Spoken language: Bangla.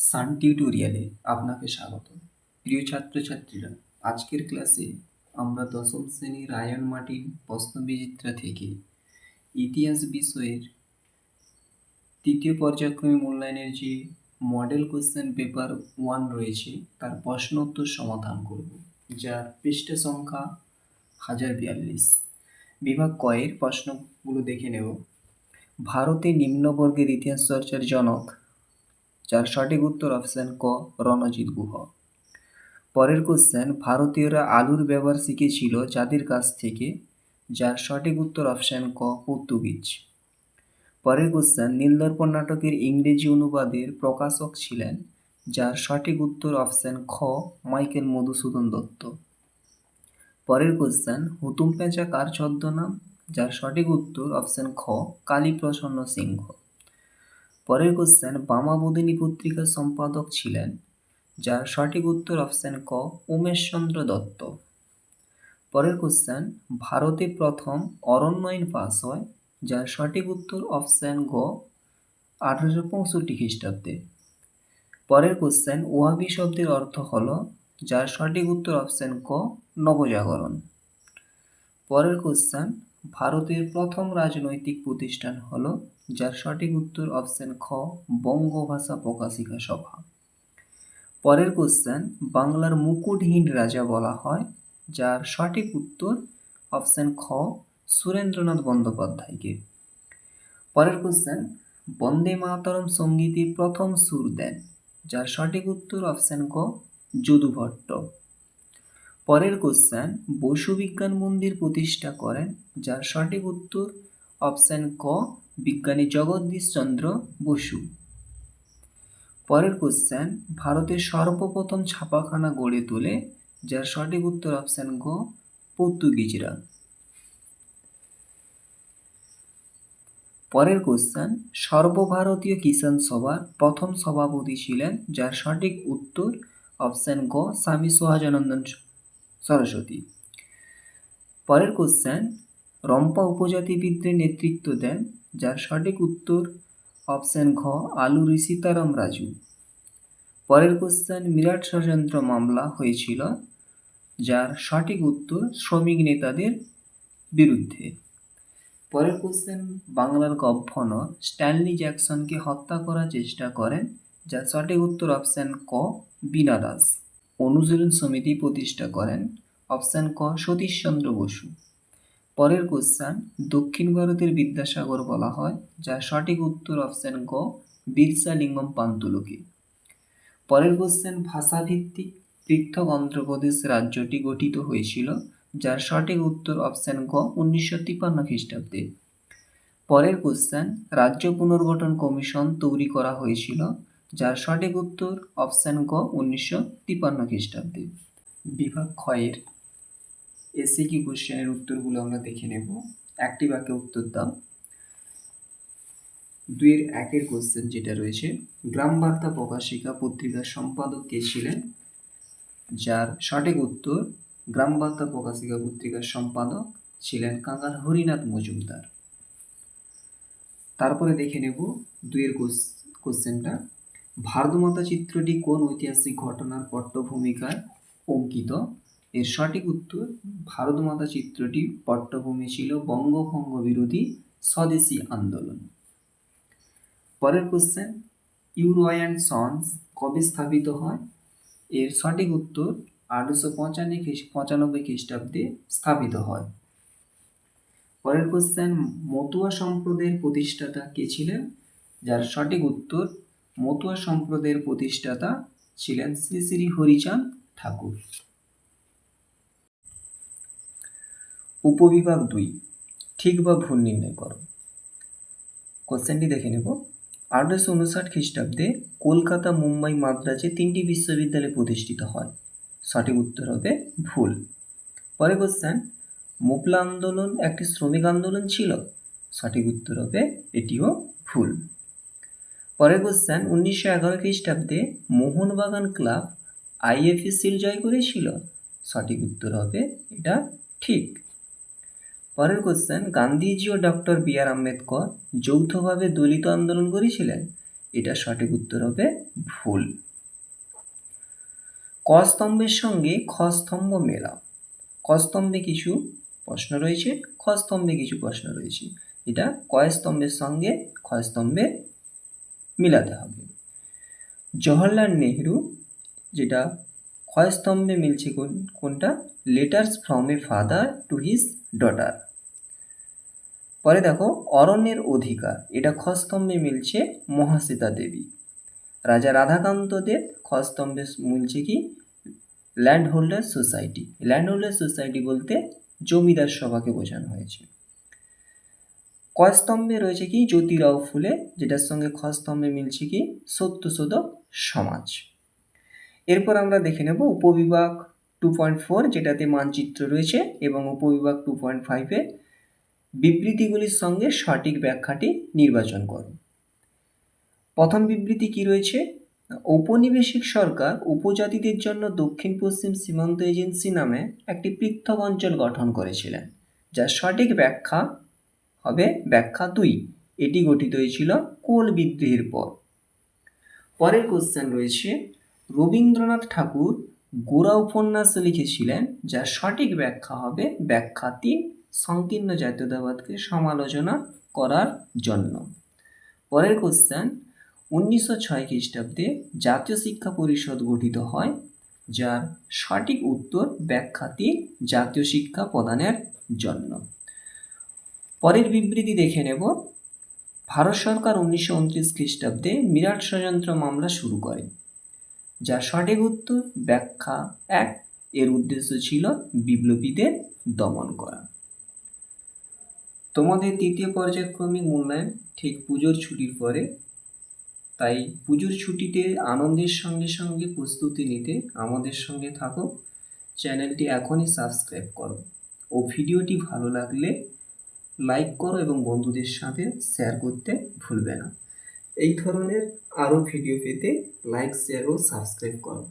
সান টিউটোরিয়ালে আপনাকে স্বাগত। প্রিয় ছাত্রছাত্রীরা, আজকের ক্লাসে আমরা দশম শ্রেণির রায়ন মার্টিন প্রশ্নবিচিত্রা থেকে ইতিহাস বিষয়ের তৃতীয় পর্যায়ক্রমে মূল্যায়নের যে মডেল কোশ্চেন পেপার ওয়ান রয়েছে, তার প্রশ্ন উত্তর সমাধান করব, যার পৃষ্ঠা সংখ্যা হাজার বিয়াল্লিশ। বিভাগ কয়ের প্রশ্নগুলো দেখে নেব। ভারতে নিম্নবর্গের ইতিহাস চর্চার জনক যার সঠিক উত্তর অপশান ক, রণজিৎ গুহ। পরের কোশ্চেন ভারতীয়রা আলুর ব্যবহার শিখেছিল যাদের কাছ থেকে, যার সঠিক উত্তর অপশান ক, পর্তুগিজ। পরের কোশ্চেন নীলদর্পণ নাটকের ইংরেজি অনুবাদের প্রকাশক ছিলেন, যার সঠিক উত্তর অপশান খ, মাইকেল মধুসূদন দত্ত। পরের কোশ্চেন হুতুম পেঁচা কার ছদ্মনাম? যার সঠিক উত্তর অপশান খ, কালীপ্রসন্ন সিংহ। পরের কোশ্চেন বামাবোধিনী পত্রিকার সম্পাদক ছিলেন, যার সঠিক উত্তর অপশান ক উমেশচন্দ্র দত্ত। পরের কোশ্চেন ভারতে প্রথম অরণ্য পাস হয়, যার সঠিক উত্তর অপশান গ, আঠারোশো পঁয়ষট্টি খ্রিস্টাব্দে। পরের কোশ্চেন ওয়াবি শব্দের অর্থ হল, যার সঠিক উত্তর অপশান ক, নবজাগরণ। পরের কোশ্চেন ভারতের প্রথম রাজনৈতিক প্রতিষ্ঠান হল, যার সঠিক উত্তর অপশান খ, বঙ্গভাষা প্রকাশিকা সভা। পরের কোশ্চেন বাংলার মুকুটহীন রাজা বলা হয়, যার সঠিক উত্তর অপশান খ, সুরেন্দ্রনাথ বন্দ্যোপাধ্যায়কে। পরের কোশ্চেন বন্দে মাতরম সঙ্গীতে প্রথম সুর দেন, যার সঠিক উত্তর অপশান ক যদু ভট্ট পরের কোশ্চেন বসু বিজ্ঞান মন্দির প্রতিষ্ঠা করেন, যার সঠিক উত্তর অপশান ক, বিজ্ঞানী জগদীশ চন্দ্র বসু। পরের কোশ্চেন ভারতের সর্বপ্রথম ছাপাখানা গড়ে তোলে, যার সঠিক উত্তর অপশান গ পর্তুগিজরা পরের কোশ্চেন সর্বভারতীয় কিষাণ সভার প্রথম সভাপতি ছিলেন, যার সঠিক উত্তর অপশান গ স্বামী সহজানন্দন সরস্বতী। পরের কোশ্চেন রম্পা উপজাতিবিদদের নেতৃত্ব দেন, যার সঠিক উত্তর অপশান ঘ আলুরি সীতারাম রাজু। পরের কোশ্চেন মিরাট ষড়যন্ত্র মামলা হয়েছিল, যার সঠিক উত্তর শ্রমিক নেতাদের বিরুদ্ধে। পরের কোশ্চেন বাংলার গভর্নর স্ট্যানলি জ্যাকসনকে হত্যা করার চেষ্টা করেন, যার সঠিক উত্তর অপশান ক, বীণা দাস। অনুশীলন সমিতি প্রতিষ্ঠা করেন অপশান ক সতীশচন্দ্র বসু। পরের কোশ্চেন দক্ষিণ ভারতের বিদ্যাসাগর বলা হয়, যার সঠিক উত্তর অপশান গ বিরসা লিঙ্গম পান্তুলুকে। পরের কোশ্চেন ভাষাভিত্তিক পৃথক অন্ধ্রপ্রদেশ রাজ্যটি গঠিত হয়েছিল, যার সঠিক উত্তর অপশান গ উনিশশো তিপ্পান্ন খ্রিস্টাব্দে। পরের কোশ্চেন রাজ্য পুনর্গঠন কমিশন তৈরি করা হয়েছিল যার সঠিক উত্তর অপশান গ, উনিশশো তিপ্পান্ন খ্রিস্টাব্দে। বিভাগ ক্ষয়ের। এসে কি কোশ্চেনের উত্তরগুলো আমরা দেখে নেব। একটি বাক্যে উত্তর দাও। দুইয়ের একের কোশ্চেন যেটা রয়েছে গ্রাম বার্তা প্রকাশিকা পত্রিকার সম্পাদক কে ছিলেন? যার সঠিক উত্তর গ্রাম বার্তা প্রকাশিকা পত্রিকার সম্পাদক ছিলেন কাঙ্গাল হরিনাথ মজুমদার। তারপরে দেখে নেব দুইয়ের কোশ্চেনটা ভারতমাতা চিত্রটি কোন ঐতিহাসিক ঘটনার পট্টভূমিকায় অঙ্কিত? এর সঠিক উত্তর, ভারতমাতা চিত্রটি পট্টভূমি ছিল বঙ্গভঙ্গ বিরোধী স্বদেশী আন্দোলন। পরের কোশ্চেন ইউরো অ্যান্ড সন্স কবে স্থাপিত হয়? এর সঠিক উত্তর আঠারোশো পঁচানব্বই পঁচানব্বই খ্রিস্টাব্দে স্থাপিত হয়। পরের কোশ্চেন মতুয়া সম্প্রদায়ের প্রতিষ্ঠাতা কে ছিলেন? যার সঠিক উত্তর মতুয়া সম্প্রদায়ের প্রতিষ্ঠাতা ছিলেন শ্রী শ্রী হরিচাঁদ ঠাকুর। উপবিভাগ দুই, ঠিক বা ভুল নির্ণয় করো। কোশ্চেনটি দেখে নেব। আঠারোশো উনষাট খ্রিস্টাব্দে কলকাতা, মুম্বাই, মাদ্রাজে তিনটি বিশ্ববিদ্যালয় প্রতিষ্ঠিত হয়। সঠিক উত্তর হবে ভুল। পরে কোশ্চেন মোপলা আন্দোলন একটি শ্রমিক আন্দোলন ছিল? সঠিক উত্তর হবে এটিও ভুল। পরের কোশ্চেন উনিশশো এগারো খ্রিস্টাব্দে মোহনবাগান ক্লাব আইএফএ সিল জয় করেছিল। সঠিক উত্তর হবে এটা ঠিক। পরের কোশ্চেন গান্ধীজি ও ডক্টর বি আর আম্বেদকর যৌথভাবে দলিত আন্দোলন করেছিলেন। এটা সঠিক উত্তর হবে ভুল। ক স্তম্ভের সঙ্গে খ স্তম্ভ মেলা ক স্তম্ভে কিছু প্রশ্ন রয়েছে খ স্তম্ভে কিছু প্রশ্ন রয়েছে। এটা ক স্তম্ভের সঙ্গে খ স্তম্ভে মিলাতে হবে। জওহরলাল নেহরু যেটা খ স্তম্ভে মিলছে কোন, কোনটা? Letters from a father to his daughter পরে দেখো, অরণ্যের অধিকার, এটা খ স্তম্ভে মিলছে মহাশ্বেতা দেবী। রাজা রাধাকান্ত দেব খ স্তম্ভে মিলছে কি? Land holder society land holder society বলতে জমিদার সভাকে বোঝানো হয়েছে। ক স্তম্ভে রয়েছে কি? জ্যোতিরাও ফুলে, যেটার সঙ্গে খ স্তম্ভে মিলছে কি? সত্যশোধক সমাজ। এরপর আমরা দেখে নেব উপবিভাগ টু পয়েন্ট ফোর যেটাতে মানচিত্র রয়েছে, এবং উপবিভাগ টু পয়েন্ট ফাইভে বিবৃতিগুলির সঙ্গে সঠিক ব্যাখ্যাটি নির্বাচন করুন প্রথম বিবৃতি কি রয়েছে? ঔপনিবেশিক সরকার উপজাতিদের জন্য দক্ষিণ পশ্চিম সীমান্ত এজেন্সি নামে একটি পৃথক অঞ্চল গঠন করেছিলেন, যার সঠিক ব্যাখ্যা হবে ব্যাখ্যা দুই। এটি গঠিত হয়েছিল কোল বিদ্রোহের পর। পরের কোশ্চেন রয়েছে, রবীন্দ্রনাথ ঠাকুর গোড়া উপন্যাস লিখেছিলেন, যার সঠিক ব্যাখ্যা হবে ব্যাখ্যা তিন, সংকীর্ণ জাতীয়তাবাদকে সমালোচনা করার জন্য। পরের কোশ্চেন উনিশশো ছয় খ্রিস্টাব্দে জাতীয় শিক্ষা পরিষদ গঠিত হয়, যার সঠিক উত্তর ব্যাখ্যা তিন, জাতীয় শিক্ষা প্রদানের জন্য। পরের বিবৃতি দেখে নেব। ভারত সরকার উনিশশো উনত্রিশ খ্রিস্টাব্দে মিরাট ষড়যন্ত্র মামলা শুরু করে। যার সঠিক উত্তর ব্যাখ্যা এক, এর উদ্দেশ্য ছিল বিপ্লবীদের দমন করা। তোমাদের তৃতীয় পর্যায়ক্রমিক মূল্যায়ন ঠিক পুজোর ছুটির পরে। তাই পুজোর ছুটিতে আনন্দের সঙ্গে সঙ্গে প্রস্তুতি নিতে আমাদের সঙ্গে থাকো। চ্যানেলটি এখনই সাবস্ক্রাইব করো। ও ভিডিওটি ভালো লাগলে লাইক করো এবং বন্ধুদের সাথে শেয়ার করতে ভুলবে না। এই ধরনের আরও ভিডিও পেতে লাইক শেয়ার ও সাবস্ক্রাইব করো।